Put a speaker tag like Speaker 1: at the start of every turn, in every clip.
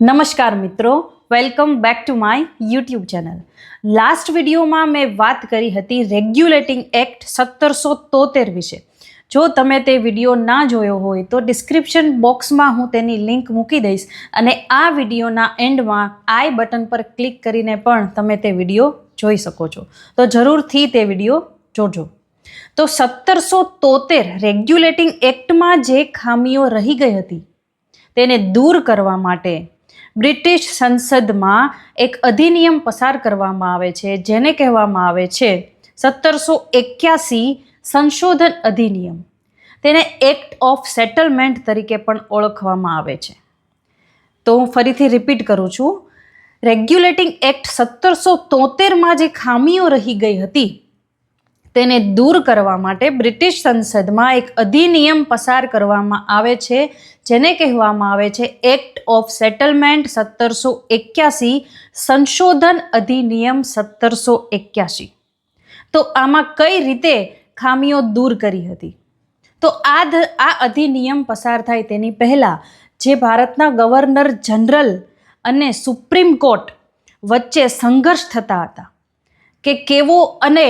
Speaker 1: નમસ્કાર મિત્રો welcome back to my YouTube channel last વિડીયોમાં મેં વાત કરી હતી રેગ્યુલેટિંગ એક્ટ સત્તરસો તોતેર વિશે. જો તમે તે વીડિયો ના જોયો હોય તો ડિસ્ક્રિપ્શન બોક્સમાં હું તેની લિંક મૂકી દઈશ અને આ વિડીયોના એન્ડમાં આઈ બટન પર ક્લિક કરીને પણ તમે તે વીડિયો જોઈ શકો છો. તો જરૂરથી તે વીડિયો જોજો. તો સત્તરસો તોતેર રેગ્યુલેટિંગ એક્ટમાં જે ખામીઓ રહી ગઈ હતી, તેને દૂર કરવા માટે બ્રિટિશ સંસદમાં એક અધિનિયમ પસાર કરવામાં આવે છે, જેને કહેવામાં આવે છે સત્તરસો એક્યાસી સંશોધન અધિનિયમ. તેને એક્ટ ઓફ સેટલમેન્ટ તરીકે પણ ઓળખવામાં આવે છે. તો હું ફરીથી રિપીટ કરું છું. રેગ્યુલેટિંગ એક્ટ સત્તરસો તોતેરમાં જે ખામીઓ રહી ગઈ હતી તેને દૂર કરવા માટે બ્રિટિશ સંસદમાં એક અધિનિયમ પસાર કરવામાં આવે છે, જેને કહેવામાં આવે છે એક્ટ ઓફ સેટલમેન્ટ સત્તરસો એક્યાસી, સંશોધન અધિનિયમ સત્તરસો એક્યાસી. તો આમાં કઈ રીતે ખામીઓ દૂર કરી હતી? તો આ આ અધિનિયમ પસાર થાય તેની પહેલાં જે ભારતના ગવર્નર જનરલ અને સુપ્રીમ કોર્ટ વચ્ચે સંઘર્ષ થતા હતા, કે કેવો અને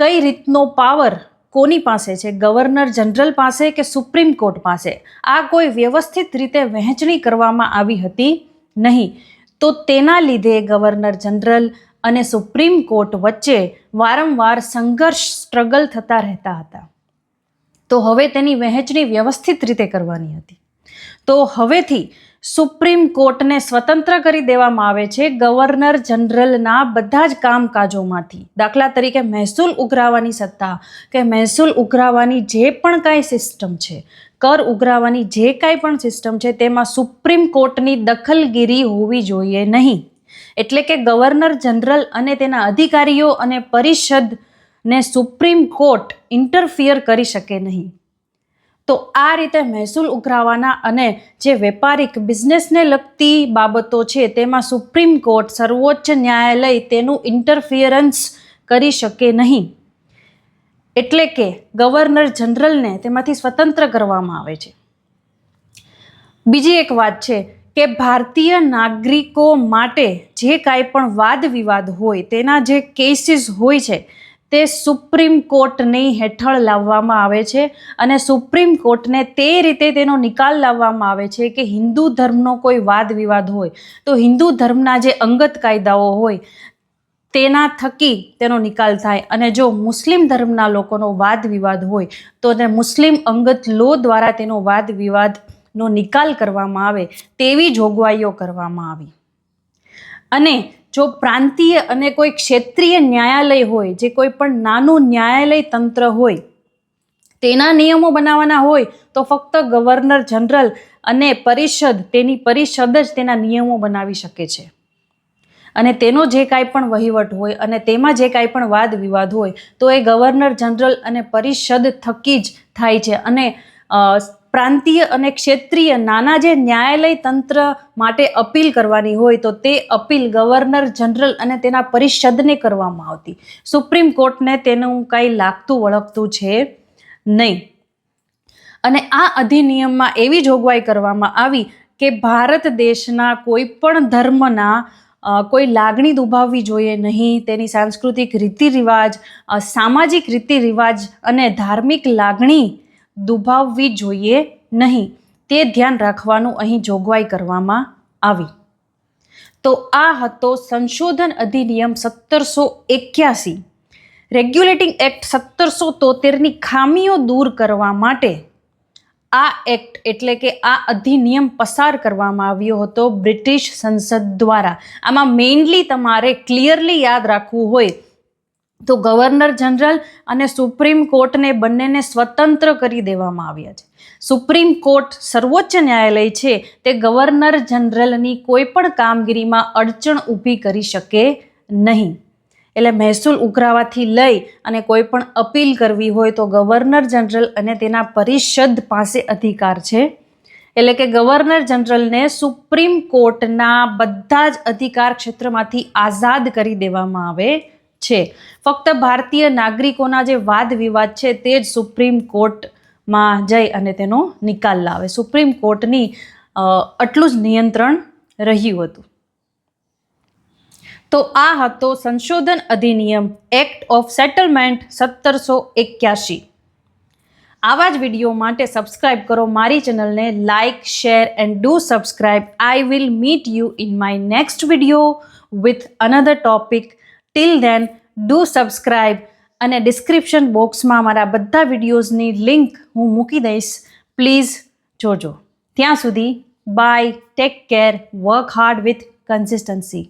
Speaker 1: કઈ રીતનો પાવર કોની પાસે છે? ગવર્નર જનરલ પાસે કે સુપ્રીમ કોર્ટ પાસે? આ કોઈ વ્યવસ્થિત રીતે વહેંચણી કરવામાં આવી હતી નહીં. તો તેના લીધે ગવર્નર જનરલ અને સુપ્રીમ કોર્ટ વચ્ચે વારંવાર સંઘર્ષ, સ્ટ્રગલ થતા રહેતા હતા. તો હવે તેની વહેંચણી વ્યવસ્થિત રીતે કરવાની હતી. તો હવેથી સુપ્રીમ કોર્ટને સ્વતંત્ર કરી દેવામાં આવે છે ગવર્નર જનરલના બધા જ કામકાજોમાંથી. દાખલા તરીકે મહેસૂલ ઉઘરાવવાની સત્તા કે મહેસૂલ ઉઘરાવવાની જે પણ કાંઈ સિસ્ટમ છે, કર ઉઘરાવવાની જે કાંઈ પણ સિસ્ટમ છે, તેમાં સુપ્રીમ કોર્ટની દખલગીરી હોવી જોઈએ નહીં. એટલે કે ગવર્નર જનરલ અને તેના અધિકારીઓ અને પરિષદને સુપ્રીમ કોર્ટ ઇન્ટરફિયર કરી શકે નહીં. તો આ રીતે મહેસૂલ ઉઘરાવાના અને જે વેપારિક બિઝનેસને લગતી બાબતો છે તેમાં સુપ્રીમ કોર્ટ સર્વોચ્ચ ન્યાયાલય તેનું ઇન્ટરફિયરન્સ કરી શકે નહીં. એટલે કે ગવર્નર જનરલને તેમાંથી સ્વતંત્ર કરવામાં આવે છે. બીજી એક વાત છે કે ભારતીય નાગરિકો માટે જે કાંઈ પણ વાદ વિવાદ હોય તેના જે કેસીસ હોય છે તે સુપ્રીમ કોર્ટની હેઠળ લાવવામાં આવે છે અને સુપ્રીમ કોર્ટને તે રીતે તેનો નિકાલ લાવવામાં આવે છે કે હિન્દુ ધર્મનો કોઈ વાદ વિવાદ હોય, તો હિન્દુ ધર્મના જે અંગત કાયદાઓ હોય, તેના થકી તેનો નિકાલ થાય. અને જો મુસ્લિમ ધર્મના લોકોનો વાદ વિવાદ હોય, તો તે મુસ્લિમ અંગત લો દ્વારા તેનો વાદ વિવાદનો નિકાલ કરવામાં આવે, તેવી જોગવાઈઓ કરવામાં આવી. અને જો પ્રાંતીય અને કોઈ ક્ષેત્રીય ન્યાયાલય હોય, જે કોઈ પણ નાનું ન્યાયાલય તંત્ર હોય, તેના નિયમો બનાવવાના હોય, તો ફક્ત ગવર્નર જનરલ અને પરિષદ, તેની પરિષદ જ તેના નિયમો બનાવી શકે છે. અને તેનો જે કાંઈ પણ વહીવટ હોય અને તેમાં જે કાંઈ પણ વાદ વિવાદ હોય, તો એ ગવર્નર જનરલ અને પરિષદ થકી જ થાય છે. અને પ્રાંતીય અને ક્ષેત્રીય નાના જે ન્યાયાલય તંત્ર માટે અપીલ કરવાની હોય તો તે અપીલ ગવર્નર જનરલ અને તેના પરિષદને કરવામાં આવતી. સુપ્રીમ કોર્ટને તેનું કાંઈ લાગતું વળગતું છે નહીં. અને આ અધિનિયમમાં એવી જોગવાઈ કરવામાં આવી કે ભારત દેશના કોઈ પણ ધર્મના કોઈ લાગણી દુભાવવી જોઈએ નહીં. તેની સાંસ્કૃતિક રીતિ રિવાજ સામાજિક રીતિ રિવાજ અને ધાર્મિક લાગણી દુભાવવી જોઈએ નહીં. તે ધ્યાન રાખવાનું અહીં જોગવાઈ કરવામાં આવી. તો આ હતો સંશોધન અધિનિયમ સત્તરસો એક્યાસી. રેગ્યુલેટિંગ એક્ટ સત્તરસો તોતેરની ખામીઓ દૂર કરવા માટે આ એક્ટ એટલે કે આ અધિનિયમ પસાર કરવામાં આવ્યો હતો બ્રિટિશ સંસદ દ્વારા. આમાં મેઇનલી તમારે ક્લિયરલી યાદ રાખવું હોય તો ગવર્નર જનરલ અને સુપ્રીમ કોર્ટને બંનેને સ્વતંત્ર કરી દેવામાં આવ્યા છે. સુપ્રીમ કોર્ટ સર્વોચ્ચ ન્યાયાલય છે તે ગવર્નર જનરલની કોઈ પણ કામગીરીમાં અડચણ ઊભી કરી શકે નહીં. એટલે મહેસૂલ ઉઘરાવાથી લઈ અને કોઈ પણ અપીલ કરવી હોય તો ગવર્નર જનરલ અને તેના પરિષદ પાસે અધિકાર છે. એટલે કે ગવર્નર જનરલને સુપ્રીમ કોર્ટના બધા જ અધિકાર ક્ષેત્રમાંથી આઝાદ કરી દેવામાં આવે છે. ફક્ત ભારતીય નાગરિકોના જે વાદ વિવાદ છે તે જ સુપ્રીમ કોર્ટમાં જઈ અને તેનો નિકાલ લાવે. સુપ્રીમ કોર્ટની આટલું જ નિયંત્રણ રહ્યું હતું. તો આ હતો સંશોધન અધિનિયમ એક્ટ ઓફ સેટલમેન્ટ સત્તરસો એક્યાસી આવા જ વીડિયો માટે સબસ્ક્રાઇબ કરો મારી ચેનલને, like, share and do subscribe. I will meet you in my next video with another topic till then do subscribe અને ડિસ્ક્રિપ્શન બોક્સમાં મારા બધા વિડીયોઝની લિંક હું મૂકી દઈશ. પ્લીઝ જોજો. ત્યાં સુધી bye take care work hard with consistency